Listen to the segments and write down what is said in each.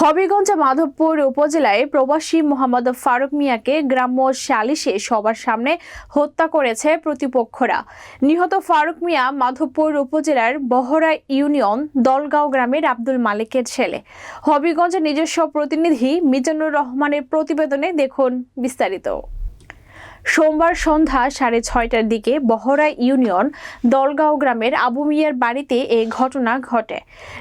হবিগঞ্জ মাধবপুর উপজেলায় প্রবাসী মোহাম্মদ ফারুক মিয়াকে গ্রাম্য সালিশে সবার সামনে হত্যা করেছে প্রতিপক্ষরা। নিহত ফারুক মিয়া মাধবপুর উপজেলার বহরা ইউনিয়ন দলগাঁও গ্রামের আব্দুল মালিকের ছেলে। হবিগঞ্জের নিজস্ব প্রতিনিধি মিজানুর রহমানের প্রতিবেদনে দেখুন বিস্তারিত। সোমবার সন্ধ্যা সাড়ে ছয়টার দিকে বহরা ইউনিয়ন দলগাঁও গ্রামের আবু মিয়ার বাড়িতে এই ঘটনা ঘটে।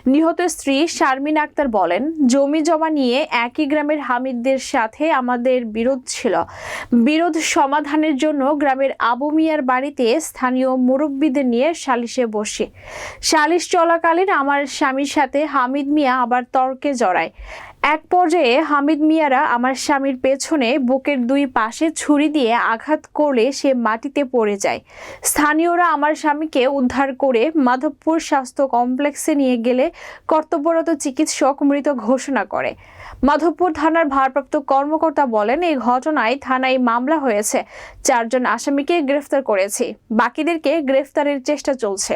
নিহত স্ত্রী শারমিন আক্তার বলেন, জমি জমা নিয়ে একই গ্রামের হামিদদের সাথে আমাদের বিরোধ ছিল। বিরোধ সমাধানের জন্য গ্রামের আবু মিয়ার বাড়িতে স্থানীয় মুরব্বীদের নিয়ে সালিশে বসি। সালিশ চলাকালীন আমার স্বামীর সাথে হামিদ মিয়া আবার তর্কে জড়ায়। এক পর্যায়ে হামিদ মিয়ারা আমার স্বামীর পেছনে বুকের দুই পাশে ছুরি দিয়ে আঘাত করলে সে মাটিতে পড়ে যায়। স্থানীয়রা আমার স্বামীকে উদ্ধার করে মাধবপুর স্বাস্থ্য কমপ্লেক্সে নিয়ে গেলে কর্তব্যরত চিকিৎসক মৃত ঘোষণা করে। মাধবপুর থানার ভারপ্রাপ্ত কর্মকর্তা বলেন, এই ঘটনায় থানায় মামলা হয়েছে। চারজন আসামিকে গ্রেফতার করেছি। বাকিদেরকে গ্রেফতারের চেষ্টা চলছে।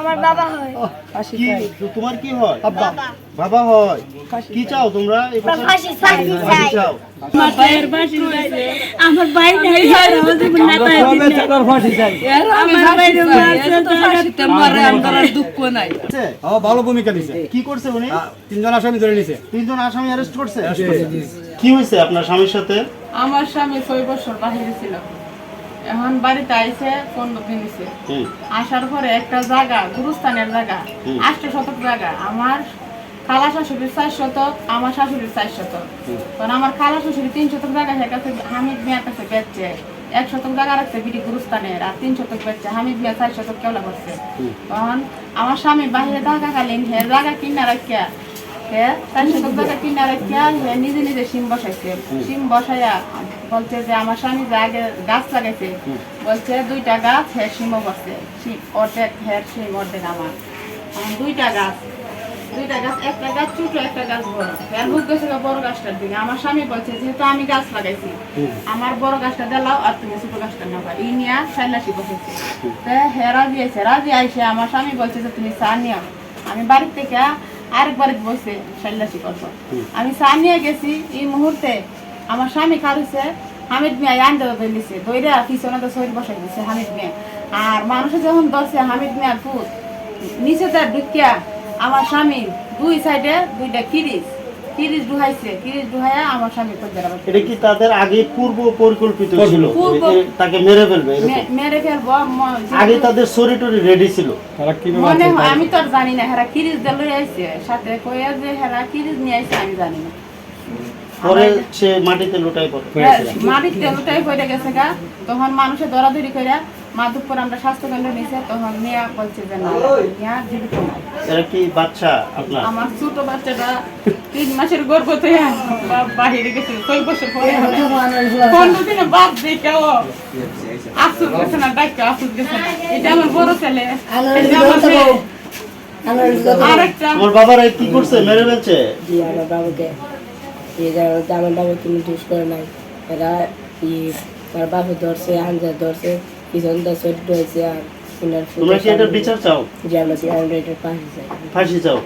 আমার বাবা হয়। কি? তোমার কি হয়? বাবা। হয়। কি চাও তোমরা? এবার ফাঁসি ফাঁসি ফাঁসি চাই। চাও? আমার ভাইয়ের বাসি আমার ভাই নাই আর আমাদের না পাই আমার ভাইয়ের বাসিতে মরে আমার দুঃখ নাই। আছে? ভালো ভূমিকা দিছে কি করছে উনি? তিনজন আসামি ধরে নিছে। তিনজন আসামি অ্যারেস্ট করছে। কি হয়েছে আপনার স্বামীর সাথে? আমার স্বামী ছয় বছর বাহিরে ছিল। এখন বাড়িতে আইছে পনেরো দিন দিছে আসার পরে একটা জায়গা গুরুস্থানের জায়গা। আষ্ট শতক জায়গা। আমার খালা শাশুড়ির চার শতক আমার শাশুড়ির চার শতক কারণ আমার খালা শাশুড়ি তিন শতক জায়গা সে কাছে হামিদ মিয়ার কাছে বেচছে। এক শতক জায়গা রাখছে বিডি গুরুস্থানের আর তিন শতক বেচছে। হামিদ মিয়া চার শতক কেওলা করছে। তখন আমার স্বামী বাহিরে থাকা কালীন হে জায়গা কিনা রাখিয়া হে চার শতক জায়গা কিনা রাখিয়া হে নিজে নিজে সিম বসাইছে। সিম বসাইয়া বলছে যে আমার স্বামী যে আগে গাছ লাগাইছে বলছে দুইটা গাছ হ্যাঁ সিমও করছে সিম অর্ধেক হ্যাঁ সিম অর্ধেক আমার। আমার দুইটা গাছ। দুইটা গাছ একটা গাছ ছোট একটা গাছ বড়। গাছটার দিকে। আমার স্বামী বলছে যেহেতু আমি গাছ লাগাইছি আমার বড় গাছটা দিলাও আর তুমি ছোট গাছটা নেবা এই নিয়ে সাইলাসি বসেছে। তো হ্যাঁ রাজি আছে রাজি আইসে। আমার স্বামী বলছে যে তুমি চা নিও। আমি বাড়ির থেকে আরেকবার বসে সাইলাসি করব। আমি চা নিয়ে গেছি এই মুহূর্তে। আমার স্বামী কারুছে হামিদ মিয়া আনতে দিছে। দইরা পিছনে তো শরীর বসাই দিছে হামিদ মিয়া। আর মানুষে যখন ধরছে হামিদ মিয়ার ফুট নিচে তার ঢুকিয়া আমার স্বামী দুই সাইডে দুইটা ডুহাইছে ডুহাইয়া আমার স্বামী এটা কি তাদের আগে পূর্ব পরিকল্পিত ছিল? তাকে মেরে ফেলবে এরকম? মেরে ফেলব আগে তাদের শরী রেডি ছিল। মনে হয় আমি তো আর জানি না হেরা কিরিজ দিয়ে লই আইছে। সাথে কইয়া যে হেরা কিরিজ নিয়ে আইছে আমি জানি না। পরে সে মাটিতে লুটাই পড়ে। হ্যাঁ, মাটির তেলটাই পড়ে গেছে গা। তখন মানুষে দরাদরি করে মাধবপুর আমরা স্বাস্থ্য কেন্দ্র নিছে তখন মিয়া বলছে যে না মিয়া জীবিত এরা কি বাচ্চা আপনার? আমার ছোট বাচ্চাটা তিন মাসের গর্ভ থেকে বাপ বাহিরে গেছে ছয় বছর পরে। পনেরো দিনে বাপ দেখে ও আসুক গেছে না ডাক্তার আসুক গেছে এটা আমার বড় ছেলে। এটা আমার মেয়ে। আরেকটা আমার বাবারা কি করছে মেরে ফেলছে? জি আমার বাবাকে। এই যে আমার বাবা তুমি দোষ করে নাই এরা ই তার বাপে ধরছে আঞ্জা ধরছে পিছন দা চরিত্র হয়েছে আর তোমরা কি এটার বিচার চাও? যে আমরা এটার পাশে যাই ফাঁসি চাও?